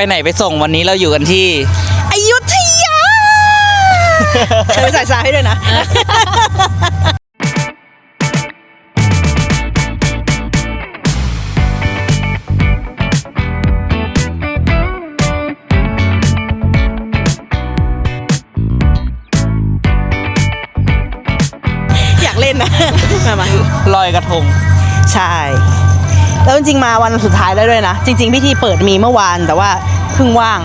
ไปไหนไปส่งวันนี้เราอยู่กันที่ อยุธยาเคยใส่สายให้ด้วยนะ อยากเล่นนะ มามาลอยกระทง ใช่ แล้วจริงๆมาวันสุดท้ายแล้วด้วยนะ จริง ๆ พิธีเปิดมีเมื่อวานแต่ว่าเพิ่งว่าง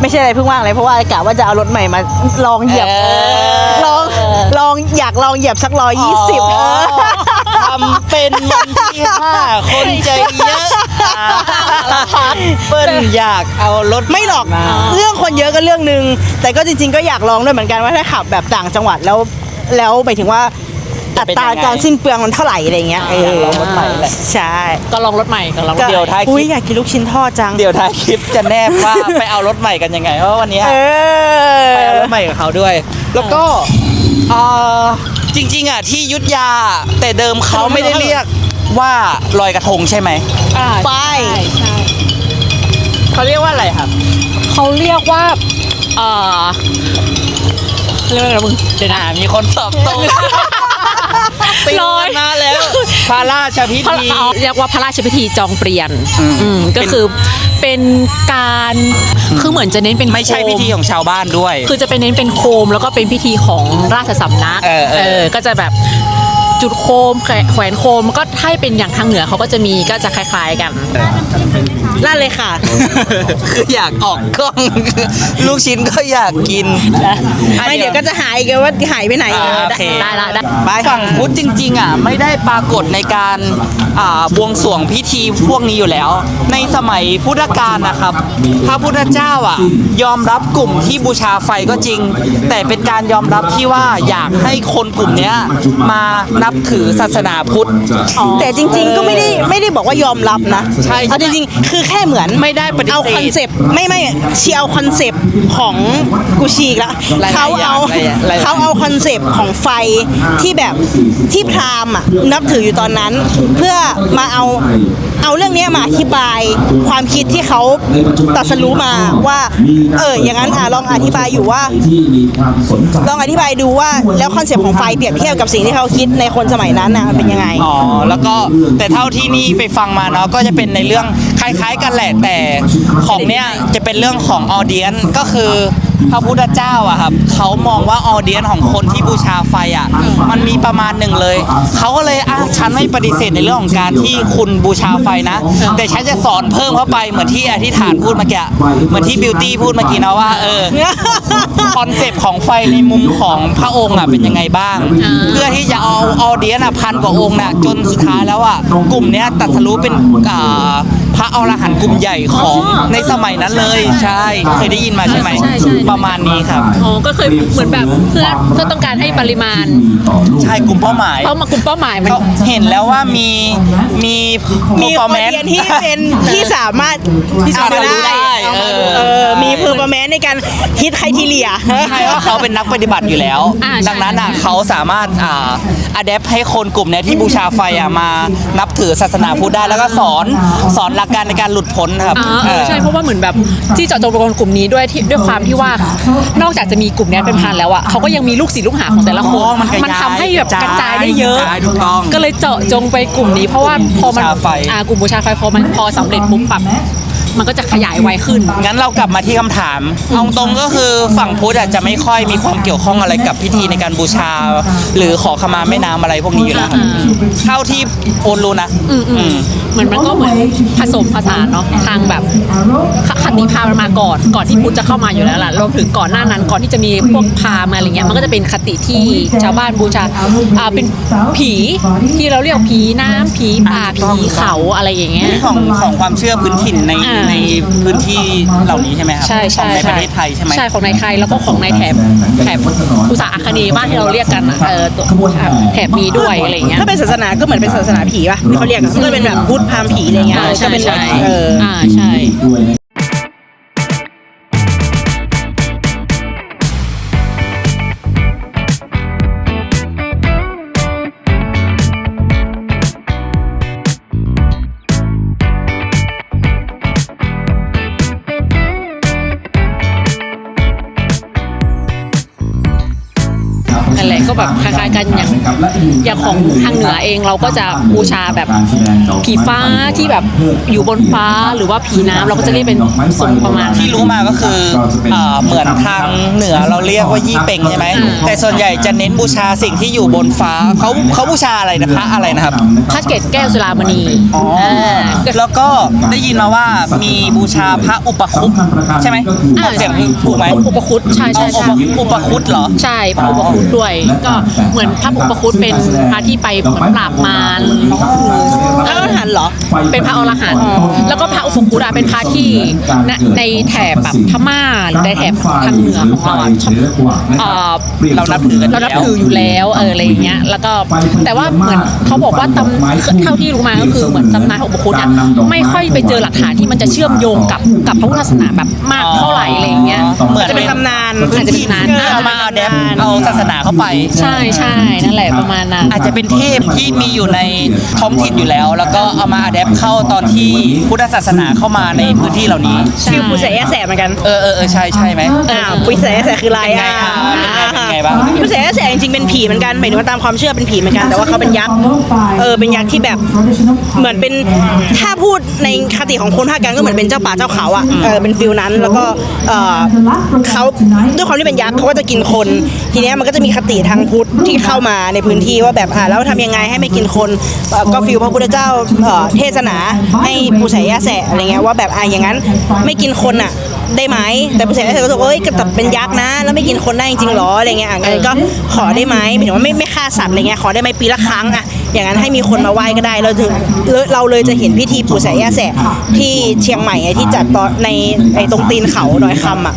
ไม่ใช่อะไรเพิ่งว่างเลยเพราะว่ากะว่าจะเอารถใหม่มาลองเหยียบเออลองลองอยากลองเหยียบสักร้อยยี่สิบอ๋อทำเป็นวันที่ห้าคนใจเยอะพัดเปิ้ลอยากเอารถไม่หรอกมาเรื่องคนเยอะก็เรื่องหนึ่งแต่ก็จริง ๆ ก็อยากลองด้วยเหมือนกันว่าถ้าขับแบบต่างจังหวัดแล้วแล้วหมายถึงว่า อัตราการสิ้นเปลืองมันเท่าไหร่อะไรเงี้ยเออยากอลองรถใหม่แหละใช่ก็ลองรถใหม่ก็ลองรถเดี๋ยวท้ายคลิปอุ้ยอยากกินลูกชิ้นทอดจังเดี๋ยวท้ายคลิปจะแนบว่าไปเอารถใหม่กันยังไงเพราะว่าวันนี้เออไปเอารถใหม่กับเขาด้วย แล้วก็เอ่อจริงๆอะที่ยุทธยาแต่เดิมเขาไม่ได้เรียกว่าลอยกระทงใช่ไหมอ่าไปใช่ใช่เขาเรียกว่าอะไรครับเขาเรียกว่าเอ่อเรียกว่าอะไรมึงเดี๋ยวนะอ่ามีคนสอบตรง ติวลอยกันมาแล้วพระราชพิเขาธีเอาเรียกว่าพระราชพิธีจองเปลี่ยนอืมอืมก็เป็นคือเป็นการคือเหมือนจะเน้นเป็นไม่ใช่โคพิธีของชาวบ้านด้วย คือจะเป็นเน้นเป็นโคมแล้วก็เป็นพิธีของราชสำนักเออเออก็จะแบบ จุดโคมแขวแขวนโคมก็ถ้าเป็นอย่างทางเหนือเขาก็จะมีก็จะคล้าย ๆกันนั่นเลยค่ะ คืออยากออกกล้อง ลูกชิ้นก็อยากกิน ไม่เดี๋ยวก็จะหายอีกันว่าหายไปไหนอ่าโอเค ได้ละได้ ไปฝั่งพุทธจริงๆอะไม่ได้ปรากฏในการอ่าบวงสรวงพิธีพวกนี้อยู่แล้ว ในสมัยพุทธกาลนะครับ พระพุทธเจ้าอะ ยอมรับกลุ่มที่บูชาไฟก็จริง แต่เป็นการยอมรับที่ว่าอยากให้คนกลุ่มเนี้ยมานับถือศาสนาพุทธ แต่จริง ๆ ก็ไม่ได้ไม่ได้บอกว่ายอมรับนะใช่เอาจริงๆคือแค่เหมือนไม่ได้ปฏิเสธเอาคอนเซปต์ไม่ไม่เชียร์เอาคอนเซปต์ของกูชีอีกละหลายๆเขาเอาอย่างหลายๆ เขาเอาคอนเซปต์ของไฟที่แบบที่พราหมณ์อะนับถืออยู่ตอนนั้น เพื่อมาเอาเอาเรื่องเนี้ยมาอธิบายความคิดที่เขาตรัสรู้มาว่า เอออย่างนั้นอะลองอธิบายอยู่ว่าที่มีความสนใจลองอธิบายดูว่าแล้วคอนเซปต์ของไฟเปรียบเทียบกับสิ่งที่เขาคิดในคนสมัยนั้นนะมันเป็นยังไง อ๋อแล้วก็แต่เท่าที่นี่ไปฟังมาเนาะก็จะเป็นในเรื่องคล้ายๆกันแหละแต่ของเนี้ยจะเป็นเรื่องของออเดียนก็คือ พระพุทธเจ้าอะครับเขามองว่าออเดียนของคนที่บูชาไฟอะมันมีประมาณหนึ่งเลย เขาก็เลยอะฉันไม่ปฏิเสธในเรื่องของการที่คุณบูชาไฟนะ แต่ฉันจะสอนเพิ่มเข้าไปเหมือนที่อธิษฐานพูดเมื่อกี้เหมือนที่บิวตี้พูดเมื่อกี้นะว่าเออคอนเซปต์ของไฟในมุมของพระองค์อะเป็นยังไงบ้าง เพื่อที่จะเอาออเดียนอะพันกว่าองค์น่ะจนสุดท้ายแล้วอะกลุ่มเนี้ยตัดสรู้เป็นอ่าพระอรหันต์กลุ่มใหญ่ของในสมัยนั้นเลยใช่เคยได้ยินมาใช่ไหมใช่ใช่ประมาณนี้ครับ อ๋อก็เคยเหมือนแบบเพื่อเพื่อต้องการให้ปริมาณ ใช่กลุ่มเป้าหมาย เพราะมากลุ่มเป้าหมายมัน เขาเห็นแล้วว่ามีมีมีค performance นเรียนที่เป็นที่สามารถที่สามารถเอารู้ได้เอามาเออเออมีเพอร์ฟอร์แมนในการฮิตไครทีเรีย ใช่ว่าเขาเป็นนักปฏิบัติอยู่แล้ว อ่าใช่ ดังนั้นอะเขาสามารถอ่า อัดแอปให้คนกลุ่มเนี้ยที่บูชาไฟอะมานับถือศาสนาพุทธได้แล้วก็สอนสอนหลักการในการหลุดพ้นครับอ่าเออใช่เออเพราะว่าเหมือนแบบที่เจาะจงกลุ่มนี้ด้วยที่ด้วยความที่ว่า นอกจากจะมีกลุ่มเนี้ยเป็นพันแล้วอะเขาก็ยังมีลูกศิษย์ลูกหาของแต่ละคนอ๋อมันกระจายทำให้แบบกกระระจาจายยได้เยอะ กระจายถูกต้อง ก็เลยเจาะจงไปกลุ่มนี้ เพราะว่าพอมันบูชาไฟ อ่ากลุ่มบูชาไฟพอมันพอสำเร็จปุ๊บแบบ มันก็จะขยายไวขึ้น งั้นเรากลับมาที่คำถามเอาตรงก็คือฝั่งพุทธอะจะไม่ค่อยมีความเกี่ยวข้องอะไรกับพิธีในการบูชา หรือขอขมาแม่น้ำอะไรพวกนี้อยู่แล้วครับอ่า เท่าที่โอนรู้นะ อืมอือืมมเหมือนมันก็เหมือนผสมผสานเนาะทางแบบคคติพราหมณ์มาก่อนก่อนที่พุทธจะเข้ามาอยู่แล้วล่ะรวมถึงก่อนหน้านั้นก่อนที่จะมีพวกพราหมณ์อะไรเงี้ยมันก็จะเป็นคติที่ชาวบ้านบูชาอ่าเป็นผีที่เราเรียกผีน้ำผีป่าผีเขาอะไรอย่างเงี้ย ของของความเชื่อพื้นถิ่นในอ่าในพื้นที่เหล่านี้ใช่ไหมครับใช่ขอใช่งในประเทศไทยใช่ไหม ใช่ของในไทยแล้วก็ของในแถบแถบอุตสาหคเนย์บ้านที่เราเรียกกันอะเออตัวแถบนี้ด้วยอะไรเงี้ย ถ้าเป็นศาสนาก็เหมือนเป็นศาสนาผีป่ะที่เขาเรียกอะมันก็เป็นแบบพุทธพราหมณ์ผีอะไรเงี้ยอ่าก็ใช่เป็นใช่ เออ อ่าใช่ แบบคล้ายๆกันอย่างอย่างของทางเหนือเองเราก็จะบูชาแบบผีฟ้าที่แบบอยู่บนฟ้าหรือว่าผีน้ำเราก็จะเรียกเป็นทรงประมาณที่รู้มาก็คือเอ่อเหมือนทางเหนือเราเรียกว่ายี่เป็งใช่ไหมอืมแต่ส่วนใหญ่จะเน้นบูชาสิ่งที่อยู่บนฟ้าเขาเขาบูชาอะไรนะพระอะไรนะครับพระเกศแก้วสุรามณีอ๋อแล้วก็ได้ยินมาว่ามีบูชาพระอุปคุปใช่ไหมออกเสียงถูกไหมอุปคุตใช่ใช่เอาใช่อุปคุตเหรอใช่พระอุปคุตด้วย ก็เหมือนพระอุปคุตเป็นพระที่ไปเหมือนปราบมารแล้วก็หันเหรอ เป็นพระอรหันต์แล้วก็พระอุปคุตอะเป็นพระที่ในในแถบแบบพม่าหรือในแถบทางเหนือของเราอะชอบเอ่อเรานับถือกันอยู่เรานับแล้วถืออยู่แล้วเอออะไรอย่างเงี้ย แล้วก็แต่ว่าเหมือนเขาบอกว่าตำเท่าที่รู้มาก็คือเหมือนตำนานของอุปคุตอะไม่ค่อยไปเจอหลักฐานที่มันจะเชื่อมโยงกับกับพระพุทธศาสนาแบบมากเท่าไหร่อะไรอย่างเงี้ยเหมือนจะเป็นตำนานอาจจะเป็นตำนานที่เอามาเอาแดปเอาศาสนาเข้าไป ใช่ใช่นั่นแหละประมาณนั้นอาจจะเป็นเทพที่มีอยู่ในท้องถิ่นอยู่แล้ว แล้วก็เอามาอัดแอปเข้าตอนที่พุทธศาสนาเข้ามาในพื้นที่เหล่านี้ฟิลปูเสยแสเหมือนกัน เออเออเออใช่ใช่ไหมอ่าปุยเสยแสคืออะไรอะเป็น ไงบ้างปุยเสยแสจริงๆเป็นผีเหมือนกันหมายถึงว่าตามความเชื่อเป็นผีเหมือนกันแต่ว่าเขาเป็นยักษ์เออเป็นยักษ์ที่แบบเหมือนเป็นถ้าพูดในคติของคนภาคกลางก็เหมือนเป็นเจ้าป่าเจ้าเขาอะเออเป็นฟิลนั้นแล้วก็เออเขาด้วยความที่เป็นยักษ์เขาก็จะกินคน ทีเนี้ยมันก็จะมีคติทางพุทธที่เข้ามาในพื้นที่ว่าแบบอ่าแล้วทำยังไงให้ไม่กินคนเอ่อก็ฟิลพระพุทธเจ้าเอ่อเทศนาให้ปูใส่ยาแสะอะไรเงี้ยว่าแบบอ่าอย่างนั้นไม่กินคนอะ ได้ไหมแต่ปูใส่ยาแสะก็บอกว่าเอ้ยกระตับเป็นยักษ์นะ แล้วไม่กินคนได้จริงๆหรออะไรเงี้ยอะงั้นก็ขอได้ไหมหมายถึงว่าไม่ไม่ฆ่าสัตว์อะไรเงี้ยขอได้ไหมปีละครั้งอะ อย่างนั้นให้มีคนมาไหว้ก็ได้ เราถึงเราเลยจะเห็นพิธีปูใส่ยาแสะที่เชียงใหม่ไอ้ที่จัดตอนในไอ้ตรงตีนเขาดอยคำอะ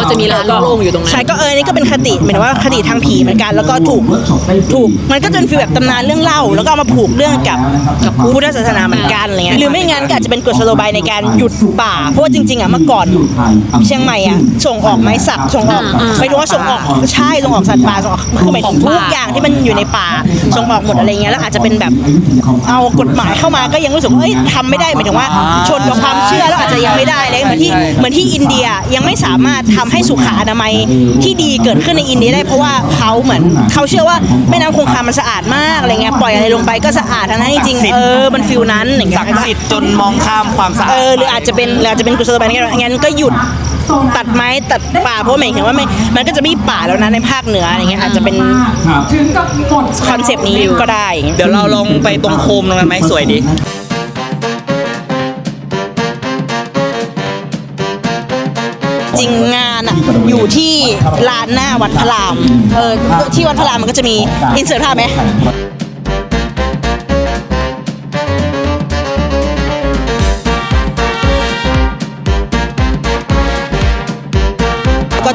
ก็จะมีลานโล่งๆอยู่ตรงนั้น ใช่ก็เออนี่ก็เป็นคติหมายถึงว่าคติทางผีเหมือนกันแล้วก็ถูกถูกมันก็จะเป็นฟีลแบบตำนานเรื่องเล่า แล้วก็เอามาผูกเรื่องกับกับพุทธศาสนาเหมือนกันอะไรเงี้ยหรือไม่งั้นก็อาจจะเป็นกฎสโลบายในการหยุดป่า เพราะว่าจริงๆอะเมื่อก่อนเชียงใหม่อะส่งออกไม้สักส่งออกอ่าไม่รู้ว่าส่งออกใช่ส่งออกสัตว์ป่าส่งออกคือหมายถึงทุกอย่างที่มันอยู่ในป่าส่งออกหมดอะไรเงี้ยแล้วอาจจะเป็นแบบเอากฎหมายเข้ามาก็ยังรู้สึกว่าเอ้ยทำไม่ได้หมายถึงว่า ชนกับความเชื่อแล้วอาจจะยังไม่ได้เลยเหมือนที่เหมือนที่อินเดียยังไม่สามารถทำให้สุขอนามัยที่ดีเกิดขึ้นในอินเดียได้เพราะว่าเขาเหมือนเขาเชื่อว่าแม่น้ำคงคามันสะอาดมากอะไรเงี้ยปล่อยอะไรลงไปก็สะอาดทั้งนั้นจริงๆเออมันฟิลนั้นอย่างเงี้ศัยกดิ์สิทธิ์จนมองข้ามความสะอาดเออหรืออาจจะเป็นหรืออาจจะเป็นกุศโลบายงั้นงั้นก็หยุด ตัดไม้ตัดป่าเพราะหมายถึงว่าไม่มันก็จะไม่มีป่าแล้วนะในภาคเหนืออะไรเงี้ยอาจจะเป็นถึงกับหมดคอนเซปต์นี้ก็ได้อย่างเงี้ยเดี๋ยวเราลองไปตรงโคมตรงนั้นไหมสวยดีจริงงานอะอยู่ที่ลานหน้าวัดพระรามเออที่วัดพระรามมันก็จะมีอินเสิร์ตภาพไหม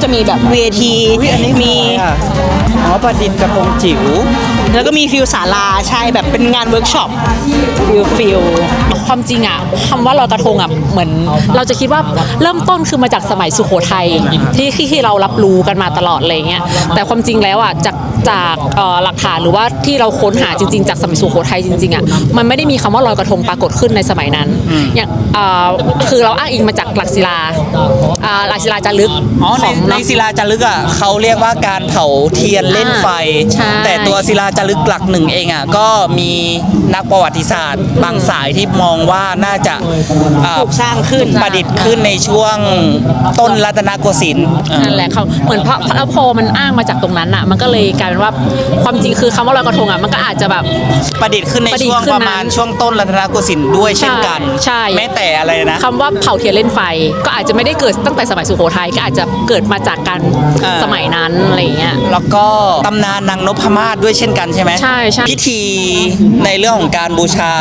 จะมีแบบเวทีมี อ๋อประดิษฐ์กระพงจิ๋ว แล้วก็มีฟิลศาลาใช่แบบเป็นงานเวิร์กช็อปฟิลฟิล ความจริงอะคำว่าลอยกระทงอะเหมือน เราจะคิดว่าเริ่มต้นคือมาจากสมัยสุโขทัยที่ที่ที่เรารับรู้กันมาตลอดอะไรเงี้ยแต่ความจริงแล้วอะจาก จากเอ่อหลักฐานหรือว่าที่เราค้นหาจริง ๆ จากสมัยสุโขทัยจริงๆอะมันไม่ได้มีคำว่าลอยกระทงปรากฏขึ้นในสมัยนั้นอย่างเอ่อคือเราอ้างอิงมาจากหลักศิลาอ่าหลักศิลาจารึกอ๋อขในองในเนาะศิลาจารึกอะเขาเรียกว่าการเผาเทียนเล่นไฟใช่แต่ตัวศิลาจารึกหลักหนึ่งเองอะก็มีนักประวัติศาสตร์ บางสายที่มองว่าน่าจะอ่าถูกสร้างขึ้นประดิษฐ์ขึ้นในช่วงต้นรัตนโกสินทร์เออนั่นแหละเขาเหมือนพระพระโพมันอ้างมาจากตรงนั้นอะมันก็เลยกลายเป็นว่าความจริงคือคำว่าลอยกระทงอะมันก็อาจจะแบบ ประดิษฐ์ขึ้นในประดิษฐ์ช่วงขึ้นประมาณนั้นช่วงต้นรัตนโกสินทร์ด้วยเช่นกันใช่ แม้แต่อะไรนะ คำว่าเผาเทียนเล่นไฟ ก็อาจจะไม่ได้เกิดตั้งแต่สมัยสุโขทัยก็อาจจะเกิดมาจากการอ่า สมัยนั้นอะไรอย่างเงี้ย แล้วก็ตำนานนางนพมาศด้วยเช่นกันใช่ไหมใช่ใช่ พิธีในเรื่องของการบูชา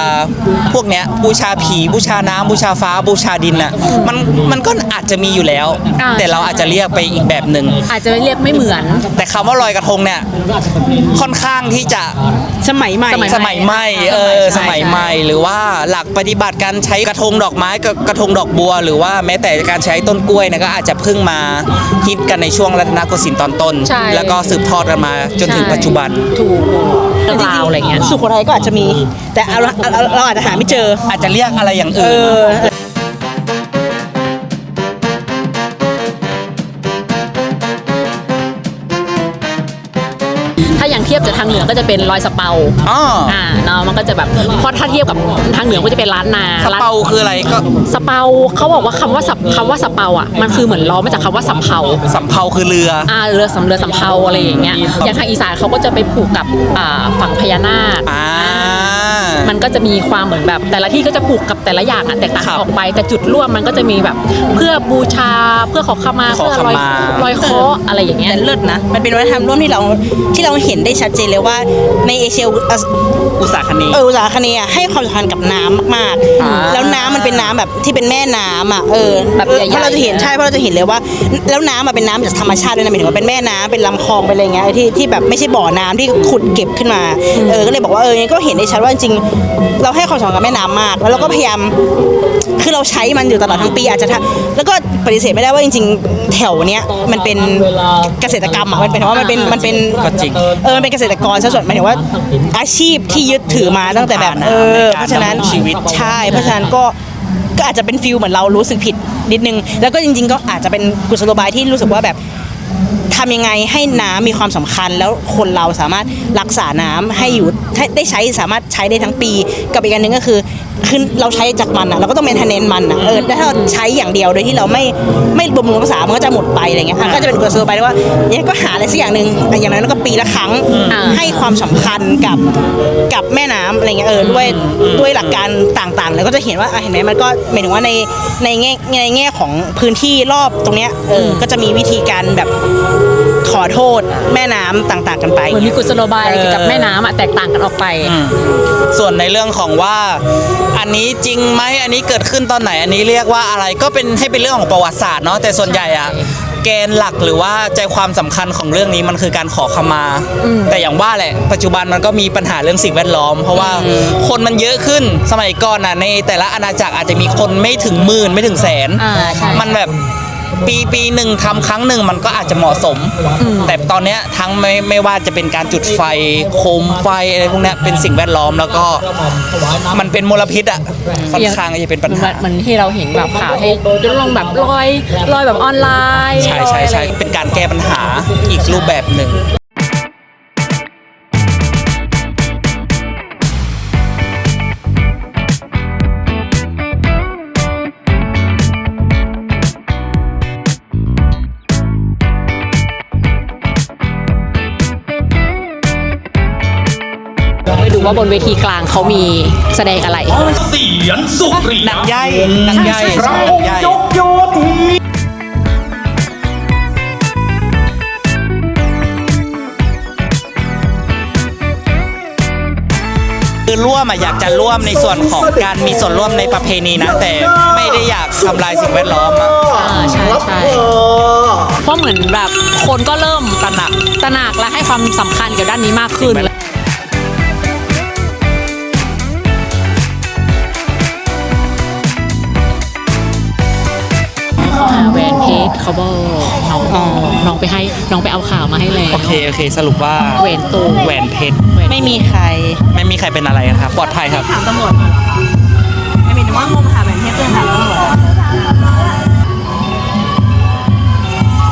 พวกเนี้ยบูชาผีบูชาน้ำบูชาฟ้าบูชาดินน่ะมันมันก็อาจจะมีอยู่แล้ว อ่า แต่เราอาจจะเรียกไปอีกแบบหนึ่งอาจจะเรียกไม่เหมือน แต่คำว่าลอยกระทงเนี่ยค่อนข้างที่จะสมัยใหม่สมัยสมัยใหม่เออใช่สมัยใหม่ หรือว่าหลักปฏิบัติการใช้กระทงดอกไม้กับกระทงดอกบัว หรือว่าแม้แต่การใช้ต้นกล้วยเนี่ยก็อาจจะเพิ่งมาฮิตกันในช่วงรัตนโกสินทร์ตอนต้น ใช่ แล้วก็สืบทอดกันมาจนถึงปัจจุบัน ถูกเรื่องราวอะไรเงี้ย สุโขทัยก็อาจจะมี แต่เราเราเราอาจจะหาไม่เจอ อาจจะเรียกอะไรอย่างเออื่น อ ทียบจากทางเหนือก็จะเป็นรอยสเปาอ๋ออ่าเนาะมันก็จะแบบเพราะถ้าเทียบกับทางเหนือก็จะเป็นร้านนาสร้านเปาคืออะไรก็สเปาเขาบอกว่าคำว่าสับคำว่าสเปาอะมันคือเหมือนล้อมาจากคำว่าสำเภาสำเภาคือเรือ อ่าเรือสำเรือสำเภาอะไรอย่างเงี้ยอย่างทางอีสานเขาก็จะไปผูกกับอ่าฝั่งพญานาคอ่า มันก็จะมีความเหมือนแบบ แต่ละที่ก็จะผูกกับแต่ละอย่างอะแตกต่างครับออกไป แต่จุดร่วมมันก็จะมีแบบ เพื่อบูชาเพื่อขอขมาขอเพื่อขลอยมา ลอยเคราะห์อะไรอย่างเงี้ย แต่เลิศนะ มันเป็นวัฒนธรรมร่วมที่เราที่เราเห็นได้ชัดเจนเลยว่าในเอเชียอะอุตสาคเนย์เอออุตสาคเนย์อะให้ความสำคัญกับน้ำมากอ่า ๆ แล้วน้ำมันเป็นน้ำแบบที่เป็นแม่น้ำอะเออแบบใหญ่ๆ เพราะเราจะเห็นใช่เพราะเราจะเห็นเลยว่า แล้วน้ำมันเป็นน้ำจากธรรมชาติด้วยนะหมายถึงว่าเป็นแม่น้ำเป็นลำคลองเป็นอะไรเงี้ยที่ที่แบบไม่ใช่บ่อน้ำที่ขุดเก็บขึ้นมาเออก็เลยบอกว่าเออก็เห็นได้ชัดว่าจริงๆเราให้ความสำคัญกับแม่น้ำมาก แล้วเราก็พยายามคือเราใช้มันอยู่ตลอดทั้งปีอาจจะทำแล้วก็ปฏิเสธไม่ได้ว่าจริง ๆ แถวเนี้ยมันเป็นเกษตรกรรมอะมันเป็นเพราะว่ามันเป็นมันเป็นก็จริง เออมันเป็นเกษตรกรซะส่วนหมายถึงว่าอาชีพที่ยึดถือมาตั้งแต่แบบฐานะเออในการเพราะฉะนั้นดำรงชีวิตใช่เพราะฉะนั้นก็ก็อาจจะเป็นฟิลเหมือนเรารู้สึกผิดนิดนึง แล้วก็จริง ๆ ก็อาจจะเป็นกุศโลบายที่รู้สึกว่าแบบทำยังไงให้น้ำมีความสำคัญแล้วคนเราสามารถรักษาน้ำให้อยู่ให้ ได้ใช้สามารถใช้ได้ทั้งปี กับอีกอันหนึ่งก็คือคือเราใช้จากมันอะเราก็ต้องเป็นทนเนนมันอะเออแต่ถ้าเราใช้อย่างเดียวโดยที่เราไม่ไม่บำรุงรักษามันก็จะหมดไปอะไรเงี้ยอะก็จะเป็นกฎเซอร์ไปว่าอย่างนี้ก็หาอะไรสักอย่างหนึ่งอะอย่างนั้นก็ปีละครั้งอ่าให้ความสำคัญกับกับแม่น้ำอะไรเงี้ยเออด้วยด้วยหลักการต่างๆ แล้วก็จะเห็นว่าอะเห็นไหมมันก็หมายถึงว่าในในแง่ในแง่ของพื้นที่รอบตรงเนี้ยเออก็จะมีวิธีการแบบขอโทษแม่น้ำต่าง ๆ กันไปเหมือนมีกุศโลบายอะไรเกี่ยวกับแม่น้ำอะแตกต่างกันออกไป อืมส่วนในเรื่องของว่าอันนี้จริงไหมอันนี้เกิดขึ้นตอนไหน อันนี้เรียกว่าอะไรก็เป็นให้เป็นเรื่องของประวัติศาสตร์เนาะแต่ส่วนใหญ่อะแกนหลักหรือว่าใจความสำคัญของเรื่องนี้มันคือการขอขมาแต่อย่างว่าแหละปัจจุบันมันก็มีปัญหาเรื่องสิ่งแวดล้อม เพราะว่าคนมันเยอะขึ้นสมัยก่อนน่ะในแต่ละอาณาจักรอาจจะมีคนไม่ถึงหมื่นไม่ถึงแสน อ่าใช่ มันแบบ ปีปีหนึ่งทำครั้งหนึ่งมันก็อาจจะเหมาะสม แต่ตอนเนี้ยทั้งไม่ไม่ว่าจะเป็นการจุดไฟโคมไฟอะไรพวกเนี้ยเป็นสิ่งแวดล้อมแล้วก็มันเป็นมลพิษอะค่อนข้างจะเป็นปัญหา เหมือนที่เราเห็นแบบข่าวที่ลงแบบลอยลอยแบบออนไลน์ใช่ใช่ใช่เป็นการแก้ปัญหาอีกรูปแบบหนึ่ง ว่าบนเวทีกลางเขามีแสดงอะไร เสียนสุริหนังใหญ่หนังใหญ่ พระหอนังงใหญ่ค์ยกโยธี คือร่วมอะอยากจะร่วมในส่วนของการมีส่วนร่วมในประเพณีนะแต่ไม่ได้อยากทำลายสิ่งแวดล้อมอะ อ่าใช่ใช่ เพราะเหมือนแบบคนก็เริ่มตระหนักตระหนักและให้ความสำคัญเกี่ยวด้านนี้มากขึ้นเขา หาแหวนเพชรเขาบอกน้องน้องไปให้น้องไปเอาข่าวมาให้แล้วโอเคโอเค สรุปว่าแหวนตูแหวนเพชรไม่มีใคร ไม่มีใครเป็นอะไรนะครับปลอดภัยครับ ถามตำรวจไม่มีว่างมหาแหวนเพชรเพื่อนถามตำรวจ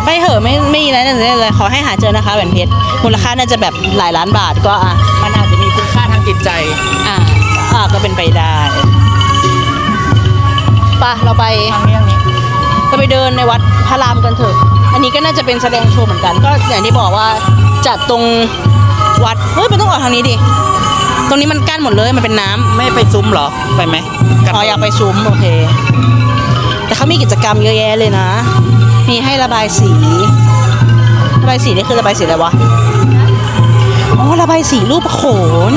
ไปเหอะไม่ไม่มีอะไรนั่นเลยขอให้หาเจอนะคะแหวนเพชรมูลค่าน่าจะแบบหลายล้านบาทก็อะมันอาจจะมีคุณค่าทางจิตใจ อะอะก็เป็นไปได้ปะเราไป ทางนี้ทางนี้ เราไปเดินในวัดพระรามกันเถอะ อันนี้ก็น่าจะเป็นแสดงโชว์เหมือนกัน ก็อย่างที่บอกว่าจัดตรงวัด เฮ้ยมันต้องออกทางนี้ดิ ตรงนี้มันกั้นหมดเลย มันเป็นน้ำไม่ไปซุ้มเหรอ ไปไหมนอ๋ออยากไปซุ้มโอเค แต่เขามีกิจกรรมเยอะแยะเลยนะ มีให้ระบายสี ระบายสีนี่คือระบายสีอะไรวะ อ๋อ ระบายสีรูปโขน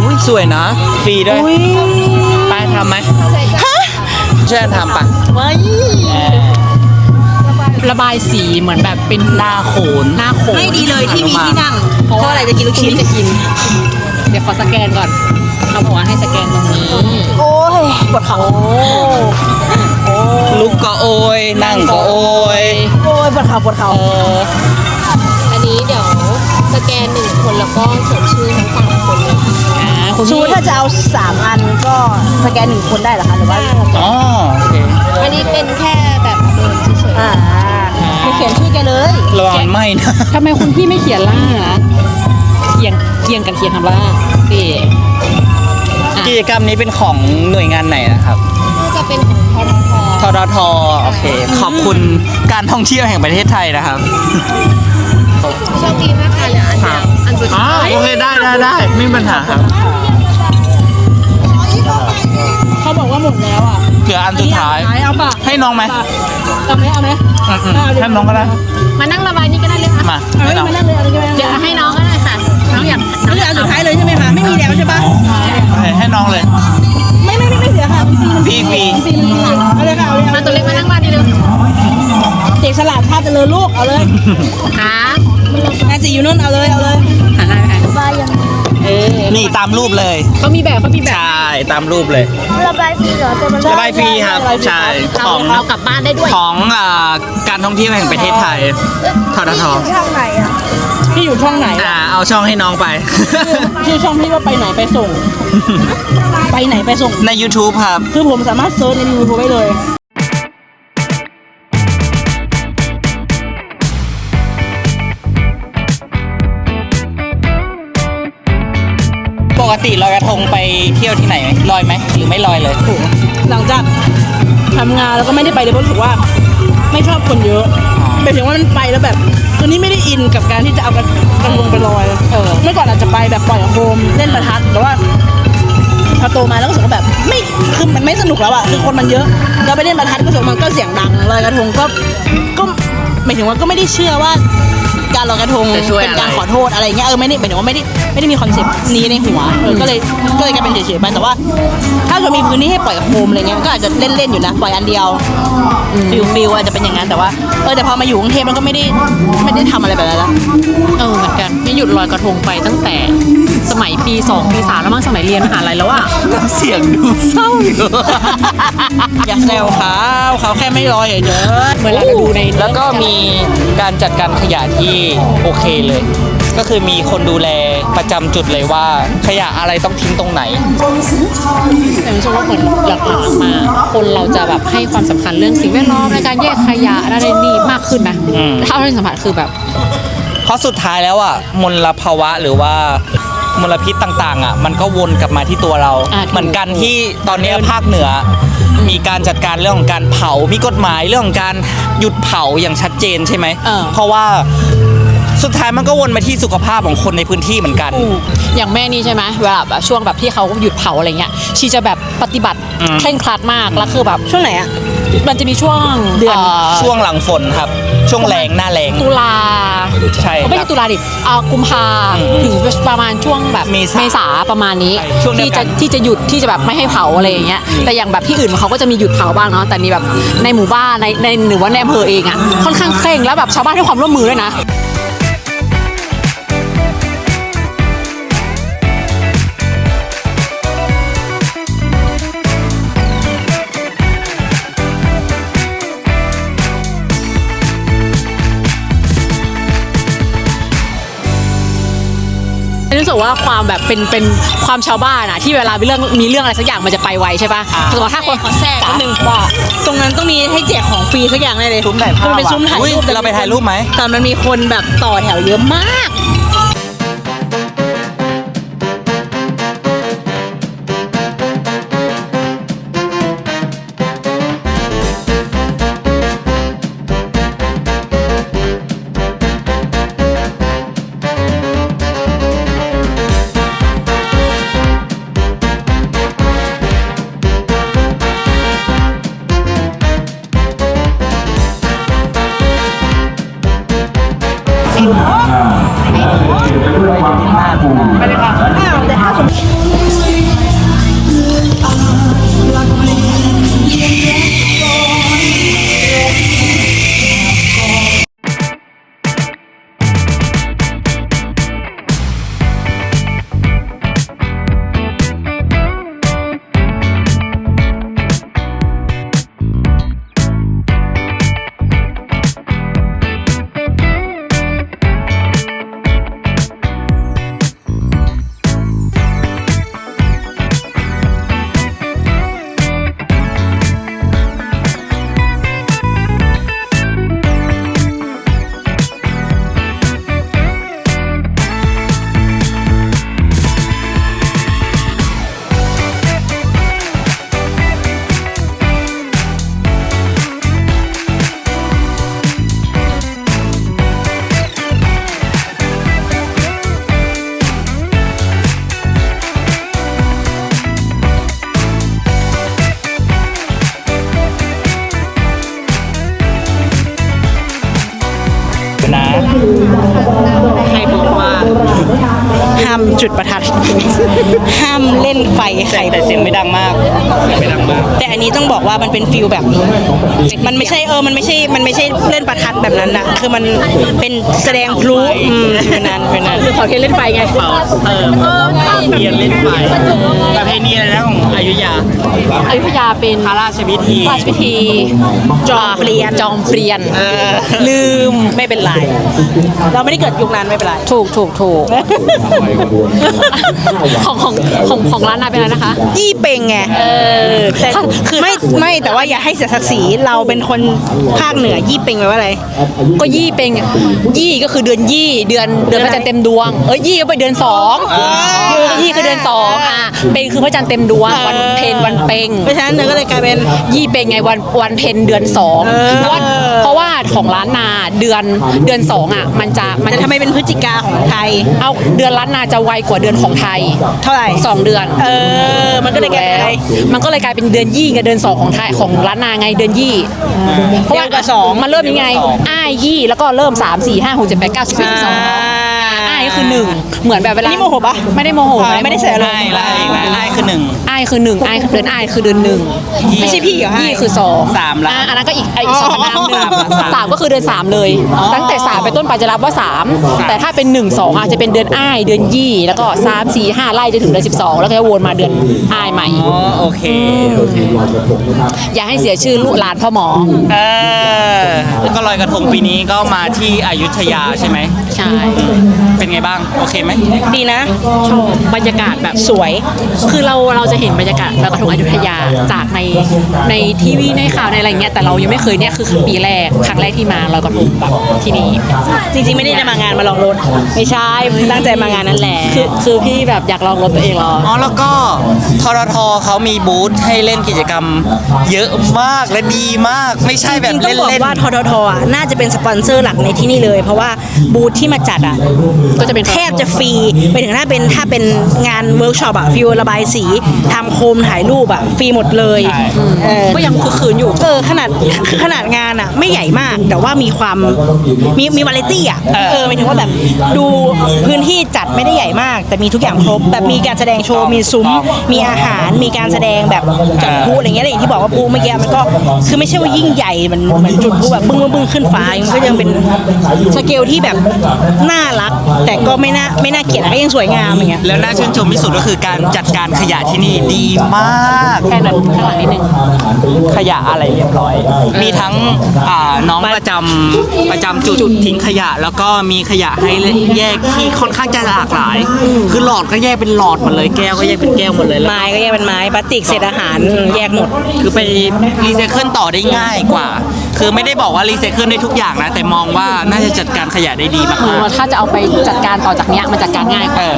อุ้ยสวยนะ ฟรีด้วยอุ้ย ไปทำไหม ฮะ ช่วยกันทำปะไว้ระบายสีเหมือนแบบเป็นหน้าโขนหน้าโขนไม่ดีเลยที่มีที่นั่ง เพราะว่าอะไรจะกินลูกชิ้นจะกิน เดี๋ยวขอสแกนก่อนเขาบอกว่าให้สแกนตรงนี้ โอ้ยปวดเข่าลุกก็โอยนั่งก็โอยโอ้ยปวดเข่าปวดเข่าอันนี้เดี๋ยวสแกนหนึ่งคนแล้วก็เขียนชื่อทั้งสามคนเลย อ่าคุณชูพี่ถ้าจะเอาสามอันก็สแกนหนึ่งคนได้เหรอคะหรือว่าอ๋อโอเคอันนี้เป็นแค่แบบเดินเฉยอ่าไม่เขียนชื่อแกเลยระวังมันไหมนะทำไมคุณพี่ไม่เขียนล่ะเคียงเคียงกันเคียงคำว่านี่กิจกรรมนี้เป็นของหน่วยงานไหนนะครับน่าจะเป็นของทททททโอเค ขอบคุณการท่องเที่ยวแห่งประเทศไทยนะครับโชคดีมากค่ะเหลืออันเดียวอันสุดอ๋อท้ายโอเคได้ได้ได้ไม่มีปัญหาครับ หมดแล้วอะเกืออันสุดท้าย เอาป่ะให้น้องไหมเอาไหมเอาไหมอืมๆให้น้องก็ได้ มานั่งระบายนี่ก็ได้เลยค่ะมาเอาให้ไหมน้องมานั่งเลยเอาเลยเดี๋ยวให้น้องก็ได้ค่ะน้องอยากเอาเลยอันสุดท้ายเลยใช่ไหมคะไม่มีแล้วใช่ปะโอเคให้น้องเลยไม่ไม่ไม่ไม่เสียค่ะฟรีฟรีฟรีมันฟรีเอาเลยค่ะเอาเลยมาตัวเล็กมานั่งบ้านนี่เลยเด็กฉลาดพาเจริญลูกเอาเลยค่ะนายสีอยู่นู่นเอาเลยเอาเลยหันหน้าไป เออนี่ตามรูปเลย เขามีแบบเขามีแบบใช่ตามรูปเลยระบายฟรีเหรอแต่มันระบายฟรีครับใช่เราของเรากลับบ้านได้ด้วย ของอ่าการท่องเที่ยวแห่งประเทศไทยทททช่องไหนอะพี่อยู่ช่องไหนอ่า เอาช่องให้น้องไป ชื่อช่องพี่ว่าไปไหนไปส่ง ไปไหนไปส่ง ใน YouTube ครับ คือผมสามารถเซิร์ชในยูทูบได้เลย ติลอยกระทงไปเที่ยวที่ไหนไหมลอยไหมหรือไม่ลอยเลยหลังจากทำงานแล้วก็ไม่ได้ไปเลยเพราะรู้สึกว่า ไม่ชอบคนเยอะหมายถึงว่ามันไปแล้วแบบคือนี่ไม่ได้อินกับการที่จะเอากระกระทงไปลอยเออเมื่อก่อนอาจจะไปแบบปล่อยโคมเล่นประทัดแต่ว่าพอโตมาแล้วก็รู้สึกว่าแบบไม่คือมันไม่สนุกแล้วอะคือคนมันเยอะเราไปเล่นประทัดก็รู้สึกว่ามันก็เสียงดังลอยกระทงก็ก็หมายถึงว่าก็ไม่ได้เชื่อว่าการ ลอยกระทงจะช่วยเป็นการอะไรขอโทษอะไรเงี้ยเออไม่ได้หมายถึงว่าไม่ได้ไม่ได้มีคอนเซปต์นี้ในหัวเออก็เลยก็เลยกลายเป็นเฉยๆไปแต่ว่า ถ้าเกิดมีพื้นที่ให้ปล่อยโคมอะไรเงี้ยก็อาจจะเล่นๆอยู่นะปล่อยอันเดียวฟิลฟิลอาจจะเป็นอย่างนั้นแต่ว่าเออแต่พอมาอยู่กรุงเทพมันก็ไม่ได้ไม่ได้ทำอะไรแบบนั้นแล้วเออเหมือนกันไม่หยุดลอยกระทงไปตั้งแต่สมัยปี2ปี3แล้วมั้งสมัยเรียนมหาลัยแล้วอะเสียงดูเศร้าอยู่ อยากแซวเขาเขาแค่ไม่ลอยเฉยๆเหมือนเราจะดูในแล้วก็มีการจัดการขยะที่โอเคเลย ก็คือมีคนดูแลประจำจุดเลยว่า ขยะอะไรต้องทิ้งตรงไหน แต่รู้สึกว่าเหมือนหลังๆมาคนเราจะแบบให้ความสำคัญเรื่องสิ่งแวดล้อมในการแยกขยะอะไรนี่มากขึ้นนะอืม เท่าที่สัมผัสคือแบบ เพราะสุดท้ายแล้วอะมลภาวะหรือว่ามลพิษต่างๆอะมันก็วนกลับมาที่ตัวเรา อ่าถูก เหมือนกันที่ตอนเนี้ยภาคเหนือ มีการจัดการเรื่องของการเผา มีกฎหมายเรื่องของการหยุดเผาอย่างชัดเจนใช่ไหม เออ เพราะว่า สุดท้ายมันก็วนมาที่สุขภาพของคนในพื้นที่เหมือนกัน อย่างแม่นี่ใช่ไหมเวลาแบบช่วงแบบที่เขาหยุดเผาอะไรเงี้ยชีจะแบบปฏิบัติอืม เคร่งครัดมากแล้วคือแบบช่วงไหนอะ มันจะมีช่วงเดือน ช่วงหลังฝนครับ ช่วงแรงหน้าแรงตุลาใช่ไม่ใช่ตุลาดิอ่ากุมภาอืมถึงประมาณช่วงแบบเมษาษาประมาณนี้ใช่ช่วงเดียวที่กัจะนที่จะหยุดที่จะแบบไม่ให้เผาอะไรอย่างเงี้ยแต่อย่างแบบที่อื่นเขาก็จะมีหยุดเผาบ้างเนาะแต่มีแบบในหมู่บ้านในในหรือว่าในอำเภอเองอะค่อนข้างเคร่งแล้วแบบชาวบ้านให้ความร่วมมือด้วยนะ รู้สึกว่าความแบบเป็นเป็นความชาวบ้านอะที่เวลามีเรื่องมีเรื่องอะไรสักอย่างมันจะไปไวใช่ปะอ่าสมมติว่าถ้าคนขอแทรกนิดนึงว่าตรงนั้นต้องมีให้แจกของฟรีสักอย่างแน่เลยซุ้มถ่ายภาพมันเป็นซุ้มถ่ายอุ๊ยรูปเราไปถ่ายรูปไหม แต่มันมีคนแบบต่อแถวเยอะมาก นไฟใครแต่เสียงไม่ดังมาก ไม่ดังมาก แต่อันนี้ต้องบอกว่ามันเป็นฟิลแบบ มันไม่ใช่เออ มันไม่ใช่ มันไม่ใช่เล่นประทัดแบบนั้นนะคือมันเป็นแสดงพลุอืมเป็นนั้นเป็นนั้นคือเผาเทียนเล่นไฟไงเป่าเออเรียนเล่นไฟประเพณีอะไรนะของอยุธยาอยุธยาเป็นพระราชพิธีราชพิธีจอมเปลี่ยนจอมเปลี่ยนเออลืมไม่เป็นไรเราไม่ได้เกิดยุคนั้นไม่เป็นไรถูกถูกถูกของของของของร้านนาเป็นอะไรนะคะยี่เปงไงเออแต่คือไม่ไม่แต่ว่าอย่าให้เสียศักดิ์ศรีเราเป็นคนภาคเหนือยี่เปงแปลว่าอะไร ก็ยี่เป็นยี่ก็คือเดือนยี่ เดือนเดือนพระจันทร์เต็มดวงเอ้ยยี่ก็ไปเดือนสองยี่คือเดือนสองอะเป็นคือพระจันทร์เต็มดวงวันเพ็ญวันเพ็งเพราะฉะนั้นเนยก็เลยกลายเป็นยี่เป็นไงวันวันเพ็ญเดือนสองเออเพราะว่าเพราะว่าของร้านนาเดือนเดือนสองอะมันจะมันแต่ทำไมเป็นพฤศจิกาของไทย เอาเดือนล้านนาจะไวกว่าเดือนของไทย เท่าไหร่สองเดือน เออมันก็เลยกลายเป็นอะไรมันก็เลยกลายเป็นเดือนยี่กับเดือนสองของไทยของล้านนาไงเดือนยี่เพราะว่าเดือนกับสองมันเริ่มยังไงอ้ายยี่แล้วก็เริ่มสามสี่ห้าหกเจ็ดแปดเก้าสิบสิบเอ็ดสิบสองอ้ายก็คือหนึ่งเหมือนแบบเวลานี่โมโหปะไม่ได้โมโหอ่าไม่ได้ใส่อารมณ์ไอ้ละไอ้ละไอ้คือหนึ่งอ้ายคือหนึ่งอ้ายคือเดือนอ้ายคือเดือนหนึ่งไม่ใช่พี่เหรอให้ยี่คือสองสามละอะอันนั้นก็อีกอีกสองนามหนึ่งอ๋อสามก็คือเดือนสามเลยอ๋อตั้งแต่สามไปต้นไปจะรับว่าสามแต่ถ้าเป็นหนึ่งสองอาจจะเป็นเดือนอ้ายเดือนยี่ แล้วก็สามสี่ห้าไล่จนถึงเดือนสิบสองแล้วก็จะวนมาเดือนอ้ายใหม่ อ๋อโอเคโอเคอย่าให้เสียชื่อลูกหลานพ่อหมอ เออแล้วก็ลอยกระทงปีนี้ก็มาที่อยุธยาใช่ไหม ใช่ เป็นไงบ้าง โอเคไหม ดีนะชอบบรรยากาศแบบสวย คือเราเราจะเห็นบรรยากาศลอยกระทงอยุธยาจากในในทีวีในข่าวในอะไรเงี้ยแต่เรายังไม่เคยเนี่ยคือปีแรกครั้งแรกที่มาลอยกระทงแบบที่นี่จริงๆไม่ได้จะมางานมาลองรถ ไม่ใช่ตั้งใจมางานนั่นแหละคือคือพี่แบบอยากลองรถตัวเองเหรออ๋อแล้วก็ทรทเขามีบูธให้เล่นกิจกรรม เยอะมากและดีมากไม่ใช่แบบจริงๆต้องบอกเล่นว่าทททอะน่าจะเป็นสปอนเซอร์หลักในที่นี่เลย เพราะว่าบูธที่มาจัดอะก็จะเป็นแทบจะฟรีไปถึงถ้าเป็นถ้าเป็นงานเวิร์กช็อปอะฟิวระบายสีทำโคมถ่ายรูปอะฟรีหมดเลยเออก็ยังคือคืนอยู่เออขนาดขนาดงานอะไม่ใหญ่มาก แต่ว่ามีความมีมีวาไรตี้อะเออหมายถึงว่าแบบดูพื้นที่จัดไม่ได้ใหญ่มาก แต่มีทุกอย่างครบแบบมีการแสดงโชว์มีซุ้ม มีอาหารมีการแสดงแบบจุดพลุอะไรเงี้ยแล้วอย่างที่บอกว่าพลุเมื่อกี้มันก็คือไม่ใช่ว่ายิ่งใหญ่มันเหมือนจุดพลุแบบบึ้งบึ้งบึ้งขึ้นฟ้ามันก็ยังเป็นสเกลที่แบบน่ารัก แต่ก็ไม่น่าไม่น่าเกลียดก็ยังสวยงามอย่างเงี้ยแล้วน่าชื่นชมที่สุดก็คือการจัดการขยะที่นี่ดีมากแค่นั้นข้างหลังนิดนึงขยะอะไรเรียบร้อย มีทั้งอ่าน้องประจำประจำจุดทิ้งขยะ แล้วก็มีขยะให้แยกที่ค่อนข้างจะหลากหลาย คือหลอดก็แยกเป็นหลอดหมดเลยแก้วก็แยกเป็นแก้วหมดเลยแล้วไม้ก็แยกเป็นไม้พลาสติกเศษอาหารแยกหมด คือไปรีไซเคิลต่อได้ง่ายกว่า คือไม่ได้บอกว่ารีไซเคิลได้ทุกอย่างนะ แต่มองว่าน่าจะจัดการขยะได้ดีมากเออถ้าจะเอาไปจัดการต่อจากเนี้ยมันจัดการง่ายๆเออ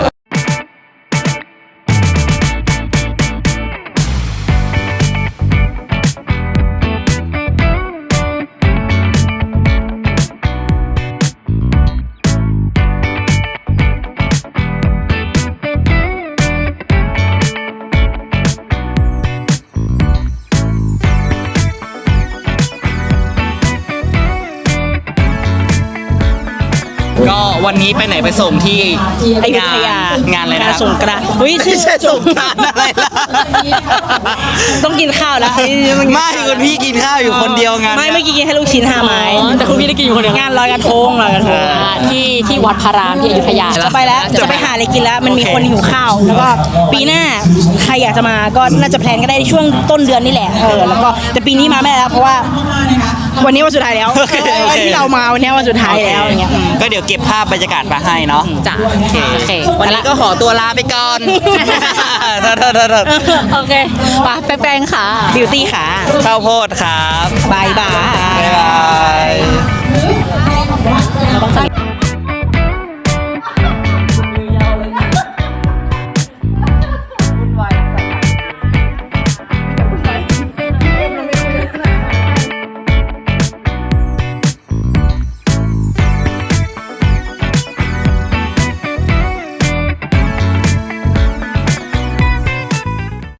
วันนี้ไปไหนไปส่งที่อยุธยางานอะไรนะงานสงกรานต์เฮ้ยไม่ใช่สงกรานต์อะไรล่ะต้องกินข้าวแล้วไม่คุณพี่กินข้าวอยู่คนเดียวงานไม่เมื่อกี้กินแค่ลูกชิ้นห้าไม้อ๋อแต่คุณพี่ได้กินอยู่คนเดียว งานลอยกระทงลอยกระทง อ่าที่ที่วัดพารามที่อยุธยาจะไปแล้วจะไปหาอะไรกินแล้ว มันมีโอเคคนหิวข้าว แล้วก็ปีหน้าใครอยากจะมาก็น่าจะแพลนก็ได้ในช่วงต้นเดือนนี่แหละเออแล้วก็แต่ปีนี้มาไม่ได้แล้วเพราะว่า วันนี้วันสุดท้ายแล้วโอเคโอเค ที่เรามาวันนี้วันสุดท้ายแล้วอย่างเงี้ยก็เดี๋ยวเก็บภาพบรรยากาศมาให้เนาะจ้ะโอเคโอเค วันนี้ก็ขอตัวลาไปก่อนโทษโทษโทษโทษโอเคไปแป้งๆค่ะ บิวตี้ค่ะข้าวโพดครับบายบายบ๊ายบาย